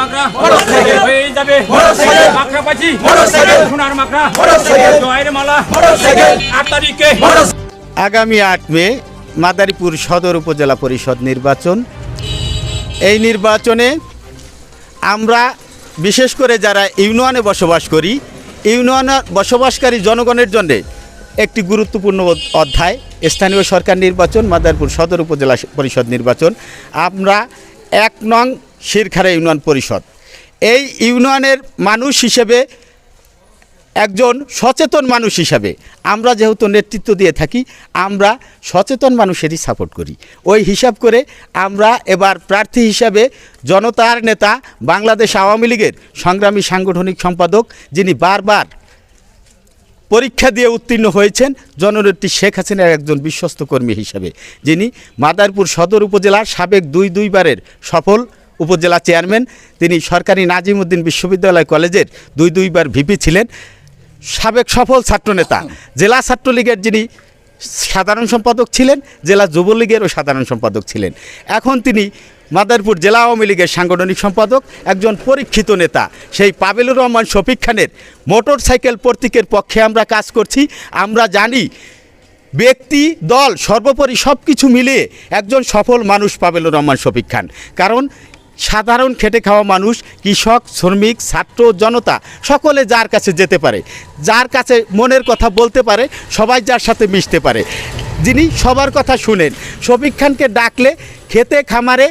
মাকড়া। হয়ে যাবে। মাকড়া পাচ্ছি সোনার মাকড়া। জয়ের মালা। আট তারিখে। আগামী আট মে মাদারীপুর সদর উপজেলা পরিষদ নির্বাচন। এই নির্বাচনে আমরা বিশেষ করে যারা ইউনিয়নে বসবাস করি ইউনিয়নে বসবাসকারী জনগণের জন্য একটি গুরুত্বপূর্ণ অধ্যায় স্থানীয় সরকার নির্বাচন মাদারপুর সদর উপজেলা পরিষদ নির্বাচন। আমরা এক নং শিরখারা ইউনিয়ন পরিষদ। এই ইউনিয়নের মানুষ হিসেবে একজন সচেতন মানুষ হিসাবে আমরা যেহেতু নেতৃত্ব দিয়ে থাকি, আমরা সচেতন মানুষেরই সাপোর্ট করি। ওই হিসাব করে আমরা এবার প্রার্থী হিসাবে জনতার নেতা বাংলাদেশ আওয়ামী লীগের সংগ্রামী সাংগঠনিক সম্পাদক যিনি বারবার পরীক্ষা দিয়ে উত্তীর্ণ হয়েছেন, জননেত্রী শেখ হাসিনার একজন বিশ্বস্ত কর্মী হিসাবে। যিনি মাদারপুর সদর উপজেলার সাবেক দুই দুইবারের সফল উপজেলা চেয়ারম্যান, তিনি সরকারি নাজিমউদ্দিন বিশ্ববিদ্যালয় কলেজের দুই দুইবার ভিপি ছিলেন। সাবেক সফল ছাত্রনেতা, জেলা ছাত্রলীগের যিনি সাধারণ সম্পাদক ছিলেন, জেলা যুবলীগেরও সাধারণ সম্পাদক ছিলেন। এখন তিনি মাদারপুর জেলা আওয়ামী লীগের সাংগঠনিক সম্পাদক, একজন পরীক্ষিত নেতা। সেই পাবেলুর রহমান শফিক খানের মোটর সাইকেল প্রতীকের পক্ষে আমরা কাজ করছি। আমরা জানি ব্যক্তি, দল, সর্বোপরি সব কিছু মিলিয়ে একজন সফল মানুষ পাবেলুর রহমান শফিক খান। কারণ সাধারণ খেটে খাওয়া মানুষ, কৃষক, শ্রমিক, ছাত্র, জনতা, সকলে যার কাছে যেতে পারে, যার কাছে মনের কথা বলতে পারে, সবাই যার সাথে মিশতে পারে। যিনি সবার কথা শুনেন, শফিক খানকে ডাকলে খেতে খামারে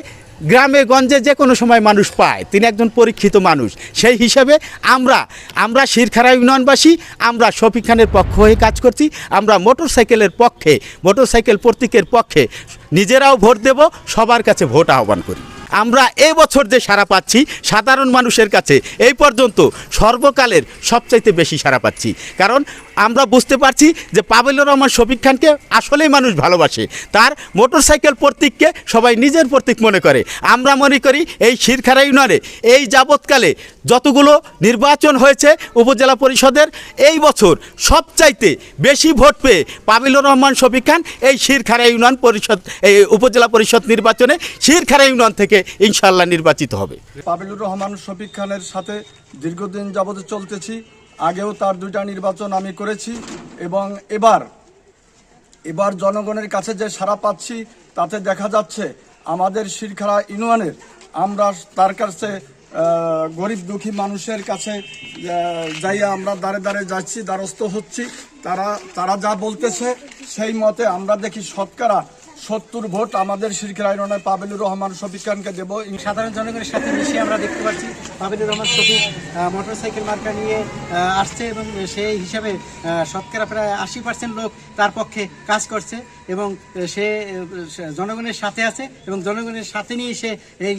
গ্রামে গঞ্জে যে কোনো সময় মানুষ পায়, তিনি একজন পরীক্ষিত মানুষ। সেই হিসাবে আমরা আমরা শিরখারা ইউনিয়নবাসী, আমরা শফিক খানের পক্ষ হয়ে কাজ করছি, আমরা মোটর সাইকেলের পক্ষে মোটর সাইকেল প্রতীকের পক্ষে নিজেরাও ভোট দেব, সবার কাছে ভোট আহ্বান করি। আমরা এ বছর যে সারা পাচ্ছি সাধারণ মানুষের কাছে, এই পর্যন্ত সর্বকালের সবচাইতে বেশি সারা পাচ্ছি। কারণ আমরা বুঝতে পারছি যে পাবেলুর রহমান, শফিক খানকে আসলেই মানুষ ভালোবাসে। তার মোটরসাইকেল প্রতীককে সবাই নিজের প্রতীক মনে করে। আমরা মনে করি এই শিরখারা ইউনিয়নে এই যাবৎকালে যতগুলো নির্বাচন হয়েছে উপজেলা পরিষদের, এই বছর সবচাইতে বেশি ভোট পেয়ে পাবিলুর রহমান, শফিক খান এই শিরখারা ইউনিয়ন পরিষদ, এই উপজেলা পরিষদ নির্বাচনে শিরখারা ইউনিয়ন থেকে ইনশাল্লাহ নির্বাচিত হবে। পাবিলুর রহমান, শফিক খানের সাথে দীর্ঘদিন যাবত চলতেছি। আগেও তার দুইটা নির্বাচন আমি করেছি এবং এবার এবার জনগণের কাছে যে সারা পাচ্ছি, তাতে দেখা যাচ্ছে আমাদের শিরখারা ইউনিয়নের আমরা তার কাছে গরিব দুঃখী মানুষের কাছে যাইয়া আমরা দাঁড়ে দাঁড়ে যাচ্ছি, দ্বারস্থ হচ্ছি। তারা তারা যা বলতেছে সেই মতে আমরা দেখি শতকরা সত্তর ভোট আমাদের ইউনিয়নের পাবিলুর রহমান শফিক খানকে দেবো। সাধারণ জনগণের সাথে মিশে আমরা দেখতে পাচ্ছি হাবিবুর রহমান শফিক মোটরসাইকেল মার্কা নিয়ে আসছে এবং সেই হিসাবে শতকরা প্রায় আশি পার্সেন্ট লোক তার পক্ষে কাজ করছে এবং সে জনগণের সাথে আছে এবং জনগণের সাথে নিয়ে সে এই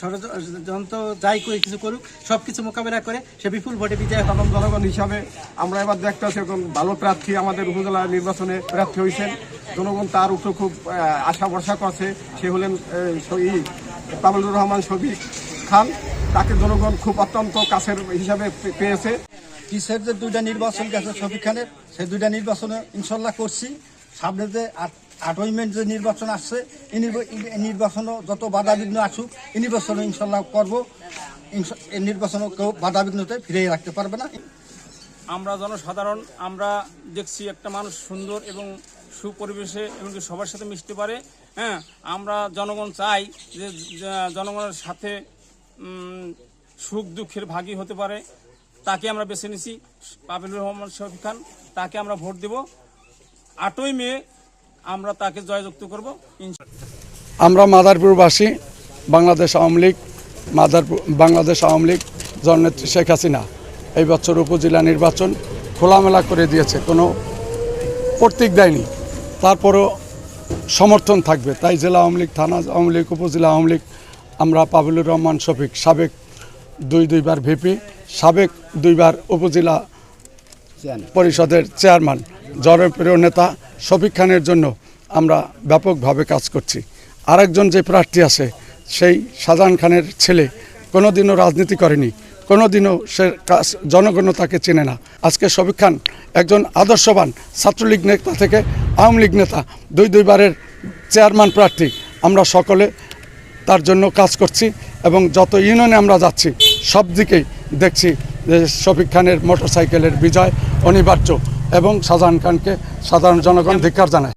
ষড়যন্ত্র যাই করে কিছু করুক সব কিছু মোকাবেলা করে সে বিপুল ভোটে বিজয় হবে সাধারণ জনগণ হিসাবে আমরা এবার দেখতে পাচ্ছি এখন ভালো প্রার্থী আমাদের উপজেলা নির্বাচনে প্রার্থী হয়েছেন। জনগণ তার উপরে খুব আশা ভরসা করছে। সে হলেন পাবলুর রহমান শফিক খান। তাকে জনগণ খুব অত্যন্ত কাছের হিসাবে পেয়েছে। কিসের যে দুইটা নির্বাচন গেছে শফিক খানের সেই দুইটা নির্বাচনে ইনশাল্লাহ করছি। সামনে যে আট আটই মে যে নির্বাচন আসছে এই নির্বাচনও যত বাধা বিঘ্ন আসুক এই নির্বাচনে ইনশাল্লাহ করব। এই নির্বাচনও কেউ বাধা বিঘ্নতে ফিরিয়ে রাখতে পারবে না। আমরা জনসাধারণ, আমরা দেখছি একটা মানুষ সুন্দর এবং সুপরিবেশে এমনকি সবার সাথে মিশতে পারে হ্যাঁ? আমরা জনগণ চাই যে জনগণের সাথে সুখ দুঃখের ভাগী হতে পারে। তাকে আমরা বেছে নিছি পাবিলুর রহমান শফিক খান, তাকে আমরা ভোট দেব। আটই মে আমরা তাকে জয়যুক্ত করব। আমরা মাদারপুরবাসী, বাংলাদেশ আওয়ামী লীগ, মাদারপুর, বাংলাদেশ আওয়ামী লীগ জননেত্রী শেখ হাসিনা। এই বছর উপজেলা নির্বাচন খোলামেলা করে দিয়েছে, কোনো প্রতীক দেয়নি। তারপরও সমর্থন থাকবে। তাই জেলা আওয়ামী লীগ, থানা আওয়ামী লীগ, উপজেলা আওয়ামী লীগ, আমরা পাবুলুর রহমান, শফিক সাবেক দুই দুইবার ভিপি, সাবেক দুইবার উপজেলা পরিষদের চেয়ারম্যান, জনপ্রিয় নেতা শফিক খানের জন্য আমরা ব্যাপকভাবে কাজ করছি। আরেকজন যে প্রার্থী আছে, সেই শাহজাহান খানের ছেলে কোনোদিনও রাজনীতি করেনি। কোনোদিনও সে জনগণও তাকে চেনে না। আজকে শফিক খান একজন আদর্শবান ছাত্রলীগ নেতা থেকে আওয়ামী লীগ নেতা, দুই দুইবারের চেয়ারম্যান প্রার্থী। আমরা সকলে তার জন্য কাজ করছি এবং যত ইউনিয়নে আমরা যাচ্ছি, সব দিকেই দেখছি যে শফিক খানের মোটরসাইকেলের বিজয় অনিবার্য এবং শাহজাহান খানকে সাধারণ জনগণ ধিক্কার জানায়।